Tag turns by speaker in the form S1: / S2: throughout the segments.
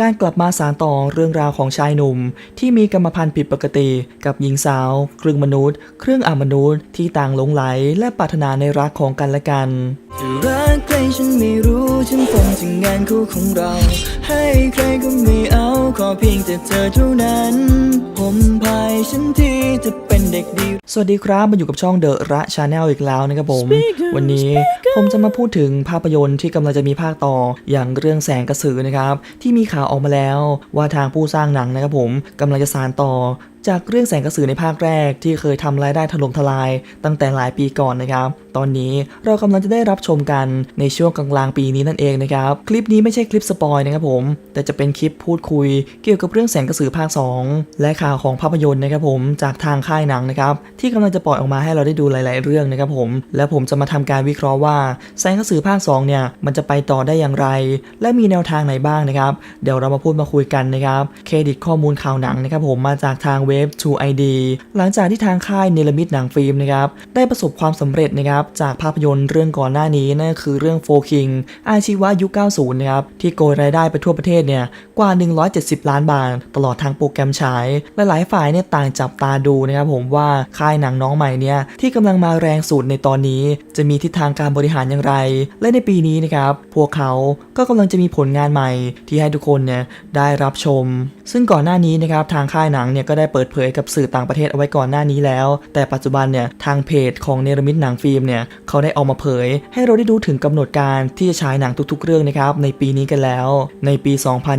S1: การกลับมาสารต่อเรื่องราวของชายหนุ่ม ที่มีกรรมพันธุ์ผิดปกติกับหญิงสาว ครึ่งมนุษย์ ครึ่งอมนุษย์ที่ต่างหลงไหลและปรารถนาในรักของกันและกัน
S2: จะรักใครฉันไม่รู้ฉันคงจะงานคู่ของเรา ให้ใครก็ไม่เอาขอเพียงแต่เธอเท่านั้น
S1: วัสดีครับมาอยู่กับช่องเดอะระชาแนลอีกแล้วนะครับผม วันนี้ผมจะมาพูดถึงภาพยนตร์ที่กำลังจะมีภาคต่ออย่างเรื่องแสงกระสือนะครับ ที่มีข่าวออกมาแล้วว่าทางผู้สร้างหนังนะครับผมกำลังจะสานต่อจากเรื่องแสงกระสือในภาคแรกที่เคยทำรายได้ถล่มทลาย ตั้งแต่หลายปีก่อนนะครับ ตอนนี้เรากำลังจะได้รับชมกันในช่วงกลางๆปีนี้นั่นเองนะครับ คลิปนี้ไม่ใช่คลิปสปอยนะครับผม แต่จะเป็นคลิปพูดคุย เกี่ยวกับเรื่องแสงกระสือภาค 2 และข่าวของภาพยนตร์นะครับผมจากทางค่ายหนังนะครับที่กำลังจะปล่อยออกมาให้เราได้ดูหลาย ๆ เรื่องนะครับผม และผมจะมาทำการวิเคราะห์ว่าแสงกระสือภาค2เนี่ยมันจะไปต่อได้อย่างไร และมีแนวทางไหนบ้างนะครับ เดี๋ยวเรามาพูดมาคุยกันนะครับ เครดิตข้อมูลข่าวหนังนะครับผมมาจากทางเว็บ True ID หลังจากที่ทางค่ายเนลมิดหนังฟิล์มนะครับได้ประสบความสำเร็จนะครับจากภาพยนตร์เรื่องก่อนหน้านี้นั่นคือเรื่องโฟคิงอาชีวะยุค 90 นะครับที่โกยรายได้ไปทั่วประเทศเนี่ยกว่า 170 ล้านบาท ตลอดทางโปรแกรมฉายและหลายฝ่ายเนี่ยต่างจับตาดูนะครับผมว่าค่ายหนังน้องใหม่เนี่ยที่กำลังมาแรงสุดในตอนนี้ จะมีทิศทางการบริหารอย่างไร และในปีนี้นะครับพวกเขาก็กำลังจะมีผลงานใหม่ ที่ให้ทุกคนเนี่ยได้รับชม ซึ่งก่อนหน้านี้นะครับทางค่ายหนังเนี่ยก็ได้เปิดเผยกับสื่อต่างประเทศเอาไว้ก่อนหน้านี้แล้ว แต่ปัจจุบันเนี่ยทางเพจของเนรมิตหนังฟิล์มเนี่ยเขาได้ออกมาเผย ให้เราได้ดูถึงกำหนดการที่จะฉายหนังทุกๆ เรื่องนะครับในปีนี้กันแล้ว ในปี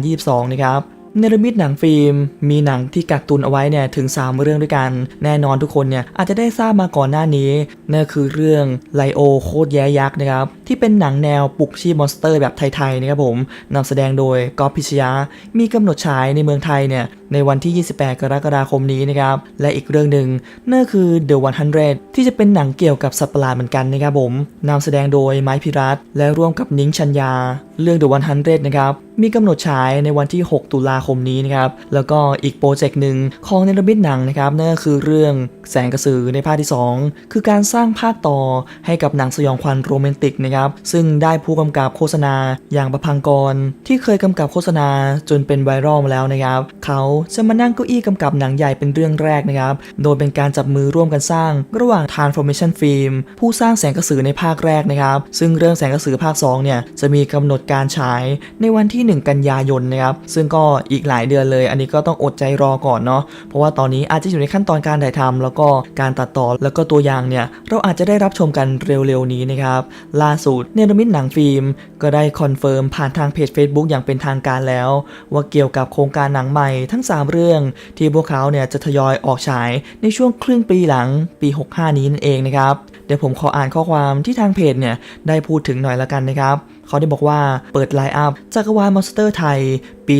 S1: 2022 นะครับ เนรมิตหนังฟิล์ม มีหนังที่กักตุนเอาไว้เนี่ยถึง 3 เรื่องด้วยกัน แน่นอนทุกคนเนี่ยอาจจะได้ทราบมาก่อนหน้านี้นั่นคือเรื่องไลโอโคตรแย่ยักษ์นะครับที่เป็นหนังแนวปลุกชีพมอนสเตอร์แบบไทยๆนะครับผมนำแสดงโดยกอฟพิชยา มีกำหนดฉายในเมืองไทยเนี่ยในวันที่ 28 กรกฎาคมนี้นะครับและอีกเรื่องหนึ่งนั่นคือ The 100 ที่จะเป็นหนังเกี่ยวกับสัตว์ประหลาดเหมือนกันนะครับผมนำแสดงโดยไม้พิรัตและร่วมกับนิ้งชัญญา เรื่อง The 100 นะครับ มีกำหนดฉายในวันที่ 6 ตุลาคมนี้นะครับ แล้วก็อีกโปรเจกต์หนึ่งของเนรมิตหนังนะครับนั่นก็คือเรื่องแสงกระสือในภาคที่ 2 คือการสร้างภาคต่อให้กับหนังสยองขวัญโรแมนติกนะครับ ซึ่งได้ผู้กำกับโฆษณาอย่างประพังกร ที่เคยกำกับโฆษณาจนเป็นไวรัลมาแล้วนะครับ เขาจะมานั่งเก้าอี้กำกับหนังใหญ่เป็นเรื่องแรกนะครับ โดยเป็นการจับมือร่วมกันสร้าง ระหว่าง Transformation Film ผู้สร้างแสงกระสือในภาคแรกนะครับ ซึ่งเรื่องแสงกระสือภาค2เนี่ยจะมีกำหนดการฉายในวันที่ 1 กันยายนนะครับซึ่งก็อีกหลายเดือนเลย อันนี้ก็ต้องอดใจรอก่อนเนาะเพราะว่าตอนนี้อาจจะอยู่ในขั้นตอนการถ่ายทำแล้วก็การตัดต่อแล้วก็ตัวอย่างเนี่ยเราอาจจะได้รับชมกันเร็วๆนี้นะครับล่าสุดเนรมิตหนังฟิล์ม ก็ได้คอนเฟิร์มผ่านทางเพจ Facebook อย่างเป็นทางการแล้ว ว่าเกี่ยวกับโครงการหนังใหม่ทั้ง 3 เรื่อง ที่พวกเขาเนี่ยจะทยอยออกฉายในช่วงครึ่งปีหลังปี 65 นี้นั่นเองนะครับเดี๋ยวผมขออ่านข้อความที่ทางเพจเนี่ยได้พูดถึงหน่อยละกันนะครับ เขาได้บอกว่าเปิดไลน์อัพจักรวาลมอนสเตอร์ไทย ปี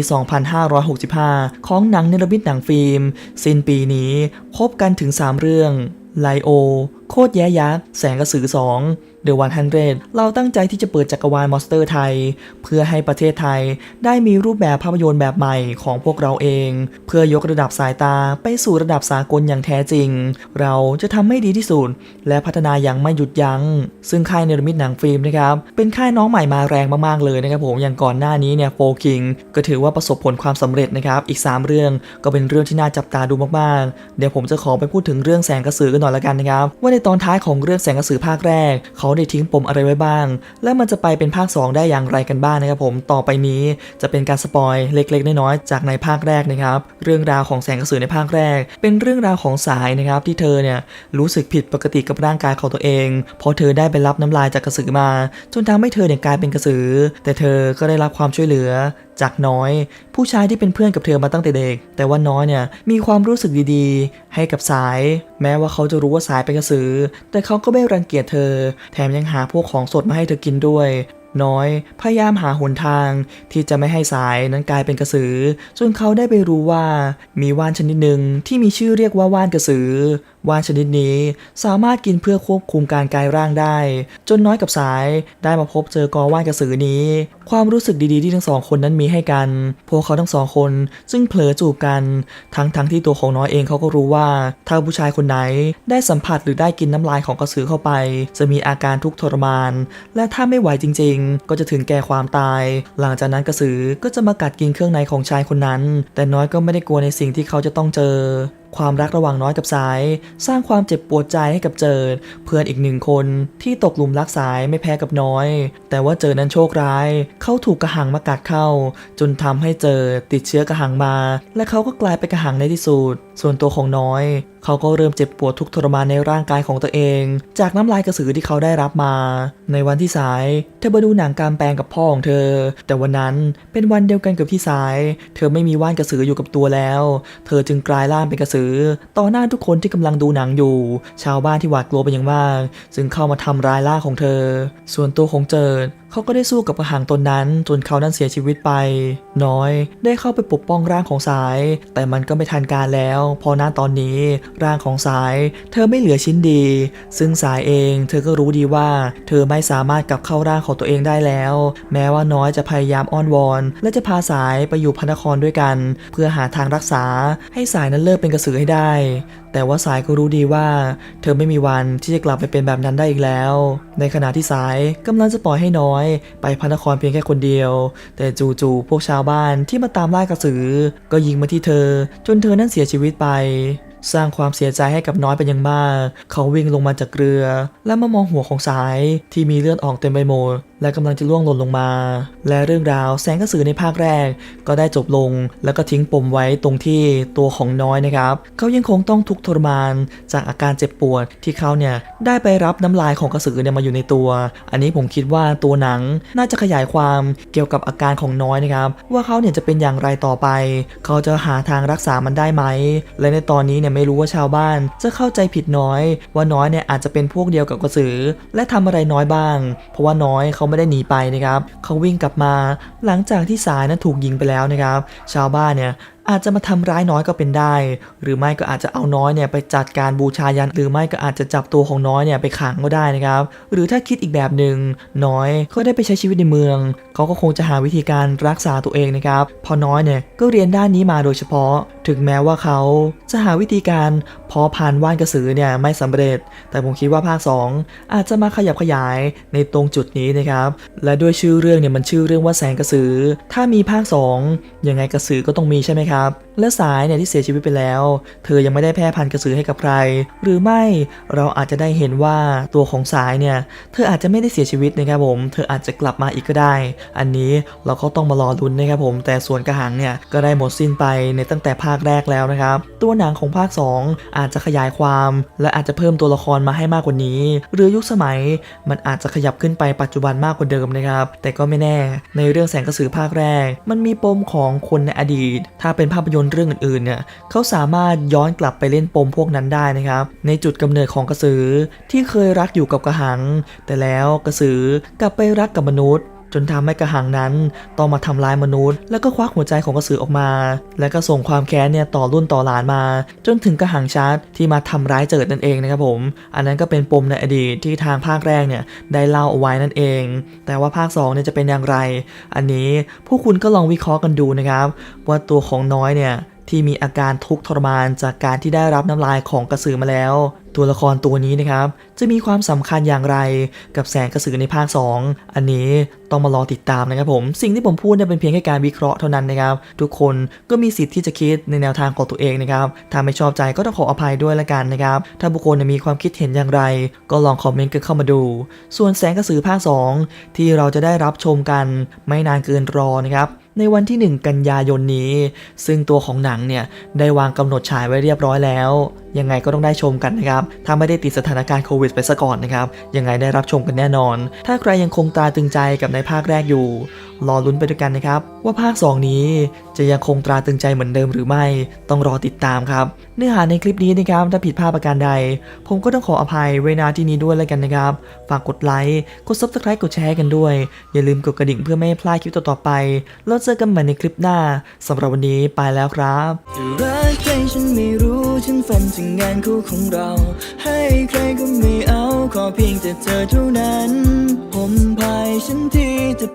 S1: 2565 ของหนังเนรมิตหนังฟิล์ม สิ้นปีนี้ครบกันถึง 3 เรื่องไลโอ โคตรแย่ยักษ์แสงกระสือ 2 The 100 เราตั้งใจที่จะเปิดจักรวาลมอนสเตอร์ไทย เพื่อให้ประเทศไทยได้มีรูปแบบภาพยนตร์แบบใหม่ของพวกเราเอง เพื่อยกระดับสายตาไปสู่ระดับสากลอย่างแท้จริง เราจะทำให้ดีที่สุด และพัฒนาอย่างไม่หยุดยัง้ง ซึ่งค่ายเนรมิตหนังฟิล์มนะครับ เป็นค่ายน้องใหม่มาแรงมากๆเลยนะครับผมอย่างก่อนหน้านี้เนี่ยโฟคิงก็ถือว่าประสบผลความสำเร็จนะครับอีก 3 เรื่องก็เป็นเรื่องที่น่าจับตาดูมากๆ เดี๋ยวผมจะขอไปพูดถึงเรื่องแสงกระสือกันหน่อยละกันนะครับว่าในตอนท้ายของเรื่องแสงกระสือภาคแรก เขาได้ทิ้งปมอะไรไว้บ้าง และมันจะไปเป็นภาค 2 ได้อย่างไรกันบ้างนะครับผมต่อไปนี้จะเป็นการสปอยเล็กๆน้อยๆจากในภาคแรกนะครับเรื่องราวของแสงกระสือในภาคแรก เป็นเรื่องราวของสายนะครับที่เธอเนี่ยรู้สึกผิดปกติกับร่างกายของตัวเองเพราะเธอได้ไปรับน้ำลายจากกระสือมา จนทำให้เธอเนี่ยกลายเป็นกระสือ แต่เธอก็ได้รับความช่วยเหลือ จากน้อย ผู้ชายที่เป็นเพื่อนกับเธอมาตั้งแต่เด็ก แต่ว่าน้อยเนี่ยมีความรู้สึกดีๆ ให้กับสาย แม้ว่าเขาจะรู้ว่าสายเป็นกระสือ แต่เขาก็ไม่รังเกียจเธอ แถมยังหาพวกของสดมาให้เธอกินด้วย น้อย พยายามหาหนทางที่จะไม่ให้สายนั้นกลายเป็นกระสือ จนเขาได้ไปรู้ว่ามีว่านชนิดหนึ่งที่มีชื่อเรียกว่าว่านกระสือว่านชนิดนี้สามารถกินเพื่อควบคุมการกลายร่างได้ จนน้อยกับสายได้มาพบเจอกอว่านกระสือนี้ ความรู้สึกดีๆที่ทั้งสองคนนั้นมีให้กัน พวกเขาทั้งสองคนซึ่งเผลอจูบกัน ทั้งทั้งที่ตัวของน้อยเองเขาก็รู้ว่า ถ้าผู้ชายคนไหนได้สัมผัสหรือได้กินน้ำลายของกระสือเข้าไป จะมีอาการทุกข์ทรมาน และถ้าไม่ไหวจริง ๆ ก็จะถึงแก่ความตาย หลังจากนั้นกระสือก็จะมากัดกินเครื่องในของชายคนนั้น แต่น้อยก็ไม่ได้กลัวในสิ่งที่เขาจะต้องเจอ ความรักระหว่างน้อยกับสาย สร้างความเจ็บปวดใจให้กับเจิด เพื่อนอีกหนึ่งคนที่ตกหลุมรักสายไม่แพ้กับน้อย แต่ว่าเจิดนั้นโชคร้าย เขาถูกกระหังมากัดเข้า จนทำให้เจิดติดเชื้อกระหังมา และเขาก็กลายเป็นกระหังในที่สุด ส่วนตัวของน้อย เขาก็เริ่มเจ็บปวดทุกทรมานในร่างกายของตัวเอง จากน้ำลายกระสือที่เขาได้รับมา ในวันที่สาย เธอมาดูหนังกามแปลงกับพ่อของเธอ แต่วันนั้นเป็นวันเดียวกันกับที่สาย เธอไม่มีว่านกระสืออยู่กับตัวแล้ว เธอจึงกลายร่างเป็นกระสือ ต่อหน้าทุกคนที่กำลังดูหนังอยู่ ชาวบ้านที่หวาดกลัวเป็นอย่างมาก จึงเข้ามาทำร้ายร่างของเธอ ส่วนตัวของเจิดเขาก็ได้สู้กับกระหังตนนั้น จนเขานั้นเสียชีวิตไป น้อย ได้เข้าไปปกป้องร่างของสาย แต่มันก็ไม่ทันการแล้ว พอหน้าตอนนี้ร่างของสาย เธอไม่เหลือชิ้นดี ซึ่งสายเอง เธอก็รู้ดีว่า เธอไม่สามารถกลับเข้าร่างของตัวเองได้แล้ว แม้ว่าน้อยจะพยายามอ้อนวอน และจะพาสายไปอยู่พระนครด้วยกัน เพื่อหาทางรักษา ให้สายนั้นเลิกเป็นกระสือให้ได้ แต่ว่าสายก็รู้ดีว่า เธอไม่มีวันที่จะกลับไปเป็นแบบนั้นได้อีกแล้ว ในขณะที่สายกำลังจะปล่อยให้น้อย ไปพระนครเพียงแค่คนเดียว แต่จู่ๆพวกชาวบ้านที่มาตามล่ากระสือ ก็ยิงมาที่เธอ จนเธอนั้นเสียชีวิตไป สร้างความเสียใจให้กับน้อยเป็นอย่างมาก เขาวิ่งลงมาจากเรือ และมามองหัวของสายที่มีเลือดออกเต็มไปหมด และกำลังจะล่วงหล่นลงมา และเรื่องราวแสงกระสือในภาคแรก ก็ได้จบลง แล้วก็ทิ้งปมไว้ตรงที่ตัวของน้อยนะครับ เขายังคงต้องทุกข์ทรมานจากอาการเจ็บปวดที่เขาเนี่ยได้ไปรับน้ำลายของกระสือเนี่ยมาอยู่ในตัว อันนี้ผมคิดว่าตัวหนังน่าจะขยายความเกี่ยวกับอาการของน้อยนะครับ ว่าเขาเนี่ยจะเป็นอย่างไรต่อไป เขาจะหาทางรักษามันได้ไหม และในตอนนี้เนี่ยไม่รู้ว่าชาวบ้านจะเข้าใจผิดน้อย ว่าน้อยเนี่ยอาจจะเป็นพวกเดียวกับกระสือ และทำอะไรน้อยบ้าง เพราะว่าน้อยเขาไม่ได้หนีไปนะครับเขาวิ่งกลับมาหลังจากที่สายนั้นถูกยิงไปแล้วนะครับ ชาวบ้านเนี่ย อาจจะมาทำร้ายน้อยก็เป็นได้ หรือไม่ก็อาจจะเอาน้อยเนี่ยไปจัดการบูชายัน หรือไม่ก็อาจจะจับตัวของน้อยเนี่ยไปขังก็ได้นะครับ หรือถ้าคิดอีกแบบหนึ่งน้อยเขาได้ไปใช้ชีวิตในเมือง เขาก็คงจะหาวิธีการรักษาตัวเองนะครับ พอน้อยเนี่ยก็เรียนด้านนี้มาโดยเฉพาะ ถึงแม้ว่าเขาจะหาวิธีการพอพันว่านกระสือเนี่ยไม่สำเร็จ แต่ผมคิดว่าภาค 2 อาจจะมาขยับขยายในตรงจุดนี้นะครับ และด้วยชื่อเรื่องเนี่ยมันชื่อเรื่องว่าแสงกระสือ ถ้ามีภาค 2 ยังไงกระสือก็ต้องมีใช่ไหมครับ tetap และสายเนี่ยที่เสียชีวิตไปแล้ว เธอยังไม่ได้แพร่พันธุ์กระสือให้กับใคร หรือไม่เราอาจจะได้เห็นว่าตัวของสายเนี่ยเธออาจจะไม่ได้เสียชีวิตนะครับผมเธออาจจะกลับมาอีกก็ได้ อันนี้เราก็ต้องมารอลุ้นนะครับผมแต่ส่วนกระหังเนี่ยก็ได้หมดสิ้นไปในตั้งแต่ภาคแรกแล้วนะครับ ตัวหนังของภาค 2 อาจจะขยายความ และอาจจะเพิ่มตัวละครมาให้มากกว่านี้ หรือยุคสมัยมันอาจจะขยับขึ้นไปปัจจุบันมากกว่าเดิมนะครับ แต่ก็ไม่แน่ในเรื่องแสงกระสือภาคแรก มันมีปมของคนในอดีต ถ้าเป็นภาพยนตร์เรื่องอื่นๆเนี่ยเขาสามารถย้อนกลับไปเล่นปมพวกนั้นได้นะครับ ในจุดกำเนิดของกระสือที่เคยรักอยู่กับกระหัง แต่แล้วกระสือกลับไปรักกับมนุษย์ จนทำให้กระหังนั้นต้องมาทำร้ายมนุษย์ แล้วก็ควักหัวใจของกระสือออกมา แล้วก็ส่งความแค้นเนี่ยต่อรุ่นต่อหลานมา จนถึงกระหังชาร์ตที่มาทำร้ายเจิดนั่นเองนะครับผม อันนั้นก็เป็นปมในอดีตที่ทางภาคแรกเนี่ยได้เล่าเอาไว้นั่นเอง แต่ว่าภาค2เนี่ยจะเป็นอย่างไร อันนี้ผู้คุณก็ลองวิเคราะห์กันดูนะครับ ว่าตัวของน้อยเนี่ย ที่มีอาการทุกข์ทรมานจากการที่ได้รับน้ำลายของกระสือมาแล้ว ตัวละครตัวนี้นะครับ จะมีความสำคัญอย่างไรกับแสงกระสือในภาค 2 อันนี้ต้องมารอติดตามนะครับผม สิ่งที่ผมพูดเนี่ยเป็นเพียงแค่การวิเคราะห์เท่านั้นนะครับ ทุกคนก็มีสิทธิ์ที่จะคิดในแนวทางของตัวเองนะครับ ถ้าไม่ชอบใจก็ต้องขออภัยด้วยละกันนะครับ ถ้าบุคคลมีความคิดเห็นอย่างไร ก็ลองคอมเมนต์กันเข้ามาดู ส่วนแสงกระสือภาค 2 ที่เราจะได้รับชมกันไม่นานเกินรอนะครับ ในวันที่ 1 กันยายนนี้ ซึ่งตัวของหนังเนี่ยได้วางกำหนดฉายไว้เรียบร้อยแล้วยังไงก็ต้องได้ชมกันนะครับ ถ้าไม่ได้ติดสถานการณ์โควิดไปซะก่อนนะครับ ยังไงได้รับชมกันแน่นอน ถ้าใครยังคงตราตึงใจกับในภาคแรกอยู่ รอลุ้นไปด้วยกันนะครับ ว่าภาค 2 นี้จะยังคงตราตึงใจเหมือนเดิมหรือไม่ ต้องรอติดตามครับ เนื้อหาในคลิปนี้นะครับ ถ้าผิดพลาดประการใด ผมก็ต้องขออภัยไว้ณที่นี้ด้วยแล้วกันนะครับ ฝากกดไลค์ กด subscribe กดแชร์กันด้วย อย่าลืมกดกระดิ่งเพื่อไม่ให้พลาดคลิปต่อๆไป แล้วเจอกันใหม่ในคลิปหน้าสำหรับวันนี้ไปแล้วครับิ่
S2: งงานคู่ของเรา ให้ใครก็ไม่เอา ขอเพียงแต่เธอเท่านั้น ผมพายฉันทีจะ